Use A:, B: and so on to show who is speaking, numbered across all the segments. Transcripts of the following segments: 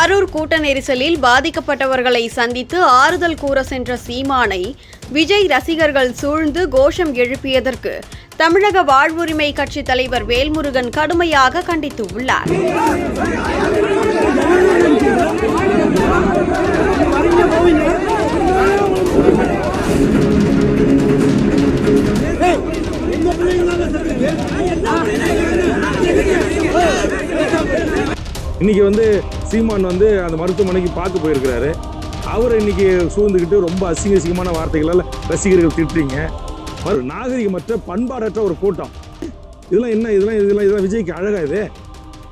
A: கரூர் கூட்ட நெரிசலில் பாதிக்கப்பட்டவர்களை சந்தித்து ஆறுதல் கூற சென்ற சீமானை விஜய் ரசிகர்கள் சூழ்ந்து கோஷம் எழுப்பியதற்கு தமிழக வாழ்வுரிமை கட்சி தலைவர் வேல்முருகன் கடுமையாக கண்டித்துள்ளார்
B: இன்றைக்கி வந்து சீமான் வந்து அந்த மருத்துவமனைக்கு பார்க்க போயிருக்கிறாரு. அவர் இன்னைக்கு சூழ்ந்துக்கிட்டு ரொம்ப அசிங்க அசிங்கமான வார்த்தைகளால் ரசிகர்கள் திட்டுறீங்க. ஒரு நாகரிகமற்ற பண்பாடற்ற ஒரு கூட்டம். இதெல்லாம் என்ன இதெல்லாம் இதெல்லாம் இதெல்லாம் விஜய்க்கு அழகா இது?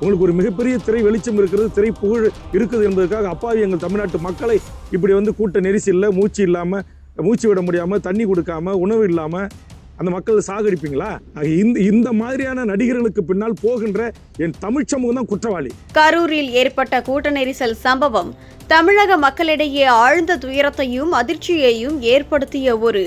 B: உங்களுக்கு ஒரு மிகப்பெரிய திரை வெளிச்சம் இருக்கிறது திரை புகழ் இருக்குது என்பதற்காக அப்பாவி எங்கள் தமிழ்நாட்டு மக்களை இப்படி வந்து கூட்ட நெரிசலில் மூச்சு இல்லாமல் மூச்சு விட முடியாமல் தண்ணி கொடுக்காம உணவு இல்லாமல் அந்த மக்கள் சாகடிப்பீங்களா? இந்த இந்த மாதிரியான நடிகர்களுக்கு பின்னால் போகின்ற என் தமிழ் சமூகம் தான் குற்றவாளி.
A: கரூரில் ஏற்பட்ட கூட்ட நெரிசல் சம்பவம். தமிழக மக்களிடையே ஆழ்ந்த துயரத்தையும் அதிர்ச்சியையும் ஏற்படுத்திய ஒரு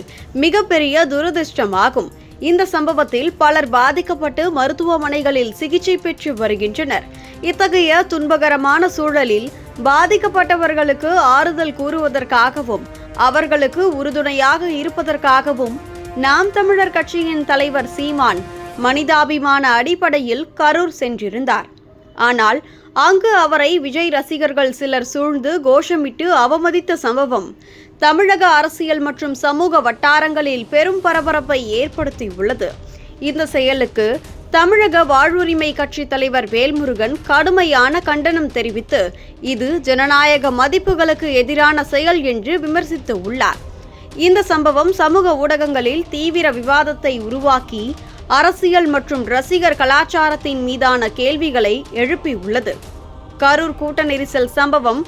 A: மிகப்பெரிய துரதிருஷ்டமாகும் இந்த சம்பவத்தில் பலர் பாதிக்கப்பட்டு மருத்துவமனைகளில் சிகிச்சை பெற்று வருகின்றனர். இத்தகைய துன்பகரமான சூழலில் பாதிக்கப்பட்டவர்களுக்கு ஆறுதல் கூறுவதற்காகவும் அவர்களுக்கு உறுதுணையாக இருப்பதற்காகவும் நாம் தமிழர் கட்சியின் தலைவர் சீமான் மனிதாபிமான அடிப்படையில் கரூர் சென்றிருந்தார். ஆனால் அங்கு அவரை விஜய் ரசிகர்கள் சிலர் சூழ்ந்து கோஷமிட்டு அவமதித்த சம்பவம் தமிழக அரசியல் மற்றும் சமூக வட்டாரங்களில் பெரும் பரபரப்பை ஏற்படுத்தியுள்ளது. இந்த செயலுக்கு தமிழக வாழ்வுரிமை கட்சி தலைவர் வேல்முருகன் கடுமையான கண்டனம் தெரிவித்து இது ஜனநாயக மதிப்புகளுக்கு எதிரான செயல் என்று விமர்சித்து உள்ளார். இந்த சம்பவம் சமூக ஊடகங்களில் தீவிர விவாதத்தை உருவாக்கி அரசியல் மற்றும் ரசிகர் கலாச்சாரத்தின் மீதான கேள்விகளை எழுப்பியுள்ளது கரூர் கூட்ட நெரிசல் சம்பவம்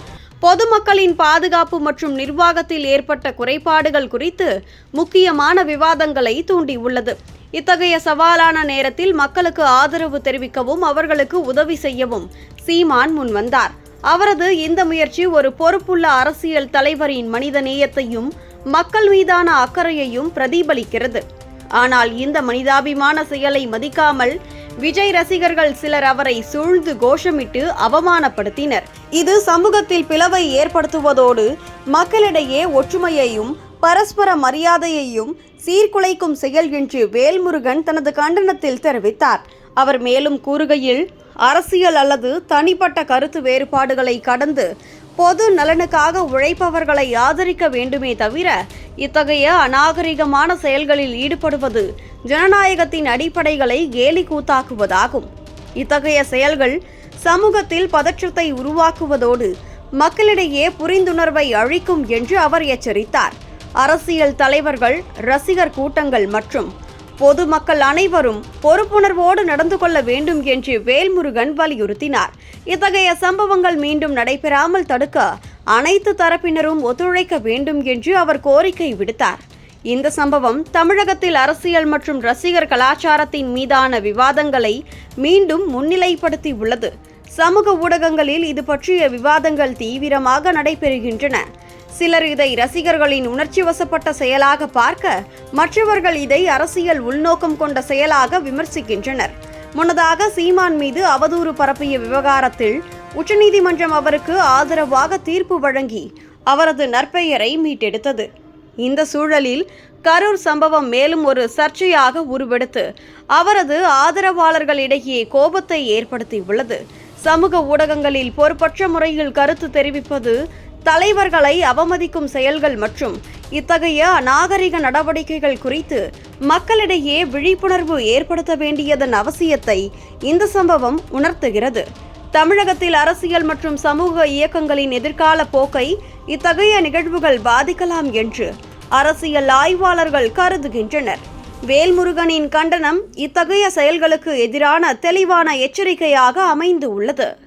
A: பொதுமக்களின் பாதுகாப்பு மற்றும் நிர்வாகத்தில் ஏற்பட்ட குறைபாடுகள் குறித்து முக்கியமான விவாதங்களை தூண்டியுள்ளது இத்தகைய சவாலான நேரத்தில் மக்களுக்கு ஆதரவு தெரிவிக்கவும் அவர்களுக்கு உதவி செய்யவும் சீமான் முன்வந்தார் அவரது இந்த முயற்சி ஒரு பொறுப்புள்ள அரசியல் தலைவரின் மனிதநேயத்தையும் மக்கள் மீதான அக்கறையையும் பிரதிபலிக்கிறது. ஆனால் இந்த மனிதாபிமான செயலை மதிக்காமல் விஜய் ரசிகர்கள் சிலர் அவரை சூழ்ந்து கோஷமிட்டு அவமானப்படுத்தினர். இது சமூகத்தில் பிளவை ஏற்படுத்துவதோடு மக்களிடையே ஒற்றுமையையும் பரஸ்பர மரியாதையையும் சீர்குலைக்கும் செயல் என்று வேல்முருகன் தனது கண்டனத்தில் தெரிவித்தார். அவர் மேலும் கூறுகையில் அரசியல் அல்லது தனிப்பட்ட கருத்து வேறுபாடுகளை கடந்து பொது நலனுக்காக உழைப்பவர்களை ஆதரிக்க வேண்டுமே தவிர இத்தகைய அநாகரிகமான செயல்களில் ஈடுபடுவது ஜனநாயகத்தின் அடிப்படைகளை கேலி கூத்தாக்குவதாகும். இத்தகைய செயல்கள் சமூகத்தில் பதற்றத்தை உருவாக்குவதோடு மக்களிடையே புரிந்துணர்வை அழிக்கும் என்று அவர் எச்சரித்தார். அரசியல் தலைவர்கள் ரசிகர் கூட்டங்கள் மற்றும் பொதுமக்கள் அனைவரும் பொறுப்புணர்வோடு நடந்து கொள்ள வேண்டும் என்று வேல்முருகன் வலியுறுத்தினார். இத்தகைய சம்பவங்கள் மீண்டும் நடைபெறாமல் தடுக்க அனைத்து தரப்பினரும் ஒத்துழைக்க வேண்டும் என்று அவர் கோரிக்கை விடுத்தார். இந்த சம்பவம் தமிழகத்தில் அரசியல் மற்றும் ரசிகர் கலாச்சாரத்தின் மீதான விவாதங்களை மீண்டும் முன்னிலைப்படுத்தி உள்ளது சமூக ஊடகங்களில் இது பற்றிய விவாதங்கள் தீவிரமாக நடைபெறுகின்றன. சிலர் இதை ரசிகர்களின் உணர்ச்சி வசப்பட்ட செயலாக பார்க்க மற்றவர்கள் இதை அரசியல் உள்நோக்கம் கொண்ட செயலாக விமர்சிக்கின்றனர். முன்னதாக சீமான் மீது அவதூறு பரப்பிய விவகாரத்தில் உச்சநீதிமன்றம் அவருக்கு ஆதரவாக தீர்ப்பு வழங்கி அவரது நற்பெயரை மீட்டெடுத்தது. இந்த சூழலில் கரூர் சம்பவம் மேலும் ஒரு சர்ச்சையாக உருவெடுத்து அவரது ஆதரவாளர்களிடையே கோபத்தை ஏற்படுத்தியுள்ளது. சமூக ஊடகங்களில் பொறுப்பற்ற முறையில் கருத்து தெரிவிப்பது தலைவர்களை அவமதிக்கும் செயல்கள் மற்றும் இத்தகைய அநாகரிக நடவடிக்கைகள் குறித்து மக்களிடையே விழிப்புணர்வு ஏற்படுத்த வேண்டியதன் அவசியத்தை இந்த சம்பவம் உணர்த்துகிறது. தமிழகத்தில் அரசியல் மற்றும் சமூக இயக்கங்களின் எதிர்கால போக்கை இத்தகைய நிகழ்வுகள் பாதிக்கலாம் என்று அரசியல் ஆய்வாளர்கள் கருதுகின்றனர். வேல்முருகனின் கண்டனம் இத்தகைய செயல்களுக்கு எதிரான தெளிவான எச்சரிக்கையாக அமைந்து உள்ளது